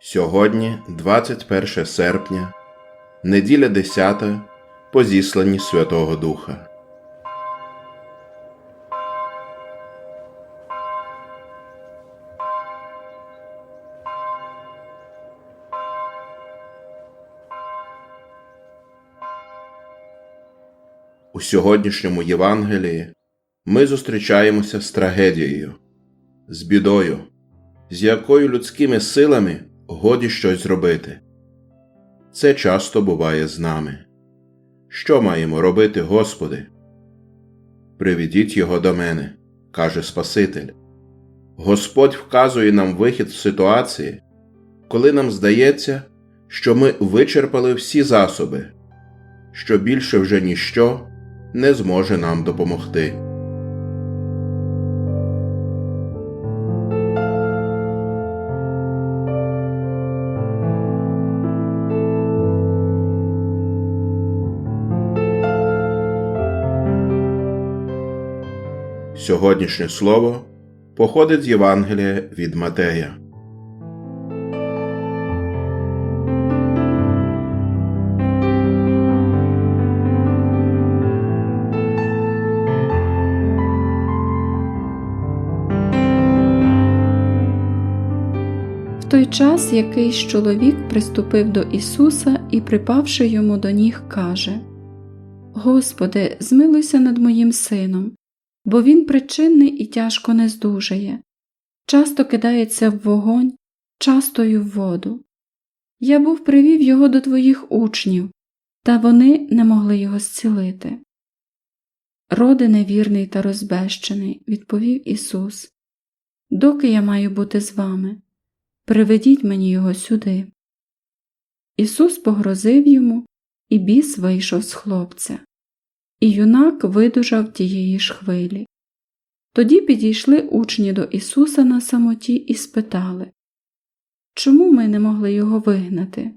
Сьогодні 21 серпня, неділя 10 по зісланні Святого Духа. У сьогоднішньому Євангелії ми зустрічаємося з трагедією, з бідою, з якою людськими силами годі щось зробити. Це часто буває з нами. Що маємо робити, Господи? Приведіть його до мене, каже Спаситель. Господь вказує нам вихід в ситуації, коли нам здається, що ми вичерпали всі засоби, що більше вже ніщо не зможе нам допомогти. Сьогоднішнє слово походить з Євангелія від Матея. В той час якийсь чоловік приступив до Ісуса і, припавши йому до ніг, каже Господи, змилуйся над моїм сином, бо він причинний і тяжко не здужає, часто кидається в вогонь, часто й в воду. Я був привів його до твоїх учнів, та вони не могли його зцілити. Роди невірний та розбещений, відповів Ісус, доки я маю бути з вами, приведіть мені його сюди. Ісус погрозив йому, і біс вийшов з хлопця, і юнак видужав тієї ж хвилі. Тоді підійшли учні до Ісуса на самоті і спитали Чому ми не могли його вигнати?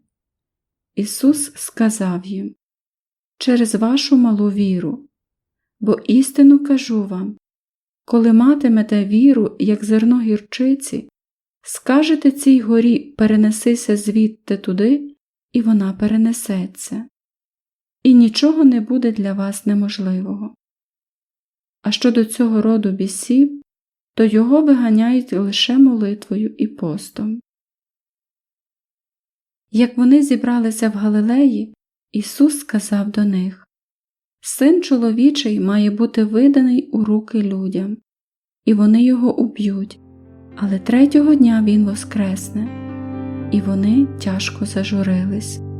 Ісус сказав їм Через вашу малу віру, бо істину кажу вам, коли матимете віру, як зерно гірчиці, скажете цій горі перенесися звідти туди, і вона перенесеться, і нічого не буде для вас неможливого. А щодо цього роду бісів, то його виганяють лише молитвою і постом. Як вони зібралися в Галилеї, Ісус сказав до них Син чоловічий має бути виданий у руки людям, і вони його уб'ють, але третього дня він воскресне, і вони тяжко зажурились.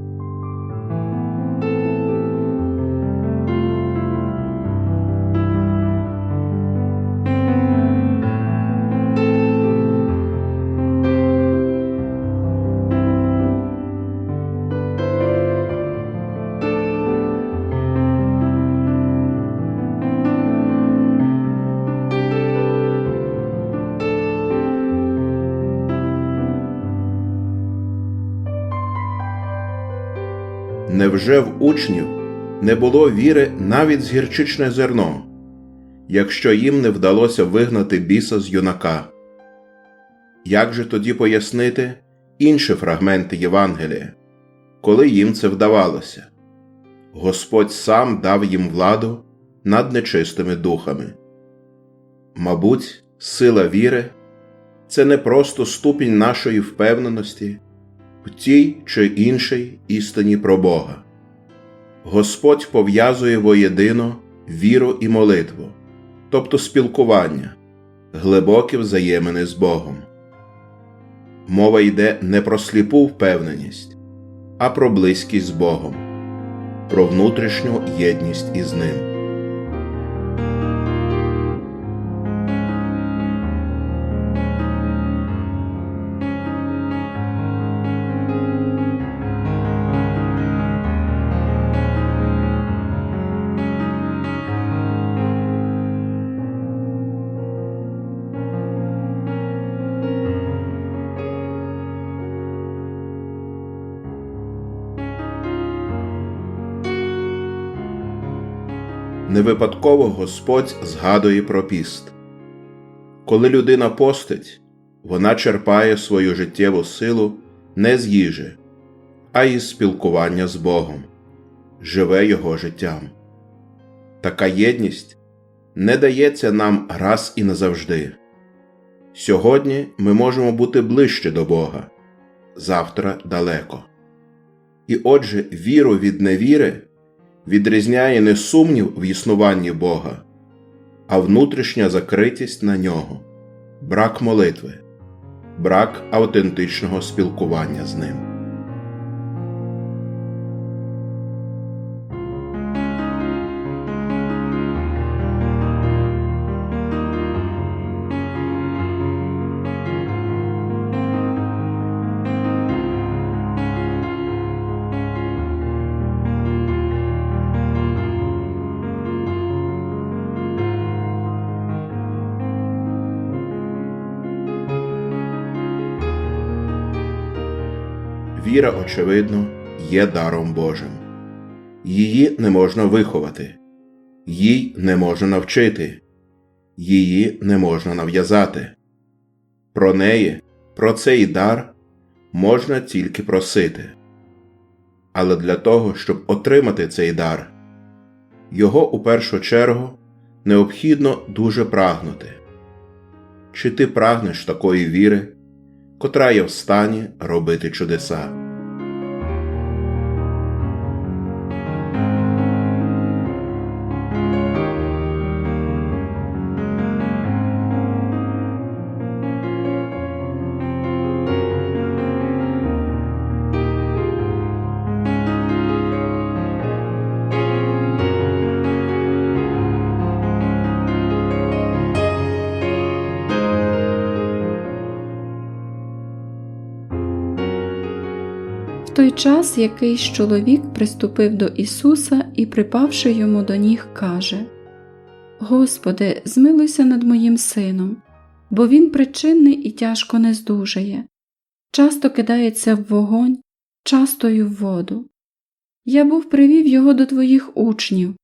Невже в учнів не було віри навіть з гірчичне зерно, якщо їм не вдалося вигнати біса з юнака? Як же тоді пояснити інші фрагменти Євангелія, коли їм це вдавалося? Господь сам дав їм владу над нечистими духами. Мабуть, сила віри це не просто ступінь нашої впевненості в тій чи іншій істині про Бога. Господь пов'язує воєдино віру і молитву, тобто спілкування, глибокі взаємини з Богом. Мова йде не про сліпу впевненість, а про близькість з Богом, про внутрішню єдність із Ним. Не випадково Господь згадує про піст. Коли людина постить, вона черпає свою життєву силу не з їжі, а із спілкування з Богом, живе Його життям. Така єдність не дається нам раз і назавжди. Сьогодні ми можемо бути ближче до Бога, завтра далеко. І отже, віру від невіри відрізняє не сумнів в існуванні Бога, а внутрішня закритість на нього, брак молитви, брак автентичного спілкування з ним. Віра, очевидно, є даром Божим. Її не можна виховати, їй не можна навчити, її не можна нав'язати. Про неї, про цей дар можна тільки просити. Але для того, щоб отримати цей дар, його у першу чергу необхідно дуже прагнути. Чи ти прагнеш такої віри, котра є в стані робити чудеса? Той час якийсь чоловік приступив до Ісуса і, припавши йому до ніг, каже Господи, змилуйся над моїм сином, бо він причинний і тяжко не здужає, часто кидається в вогонь, часто й в воду. Я був привів його до твоїх учнів,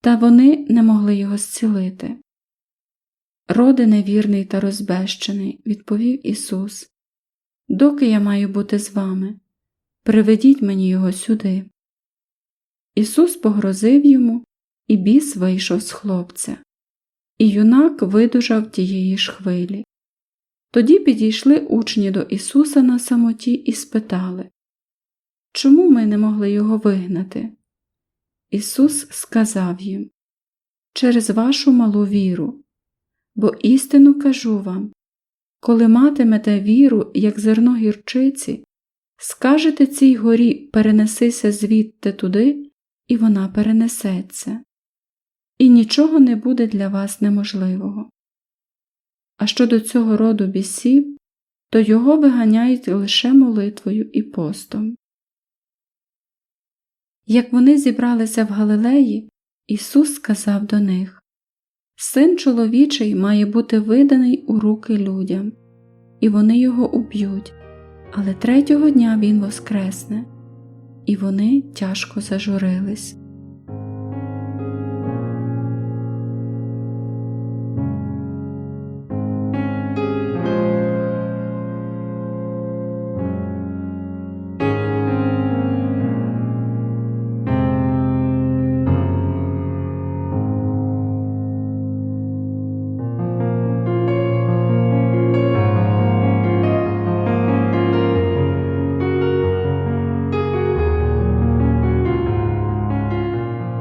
та вони не могли його зцілити. Роди невірний та розбещений, відповів Ісус, доки я маю бути з вами? Приведіть мені його сюди. Ісус погрозив йому, і біс вийшов з хлопця, і юнак видужав тієї ж хвилі. Тоді підійшли учні до Ісуса на самоті і спитали Чому ми не могли його вигнати? Ісус сказав їм Через вашу малу віру, бо істину кажу вам, коли матимете віру, як зерно гірчиці, Скажете цій горі перенесися звідти туди, і вона перенесеться, і нічого не буде для вас неможливого. А щодо цього роду бісів, то його виганяють лише молитвою і постом. Як вони зібралися в Галилеї, Ісус сказав до них Син чоловічий має бути виданий у руки людям, і вони його уб'ють. Але третього дня він воскресне, і вони тяжко зажурились.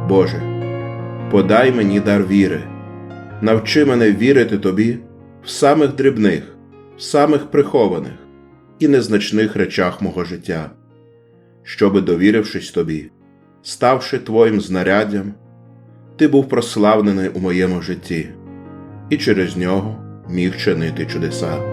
Боже, подай мені дар віри, навчи мене вірити Тобі в самих дрібних, в самих прихованих і незначних речах мого життя, щоби, довірившись Тобі, ставши Твоїм знаряддям, Ти був прославлений у моєму житті і через нього міг чинити чудеса.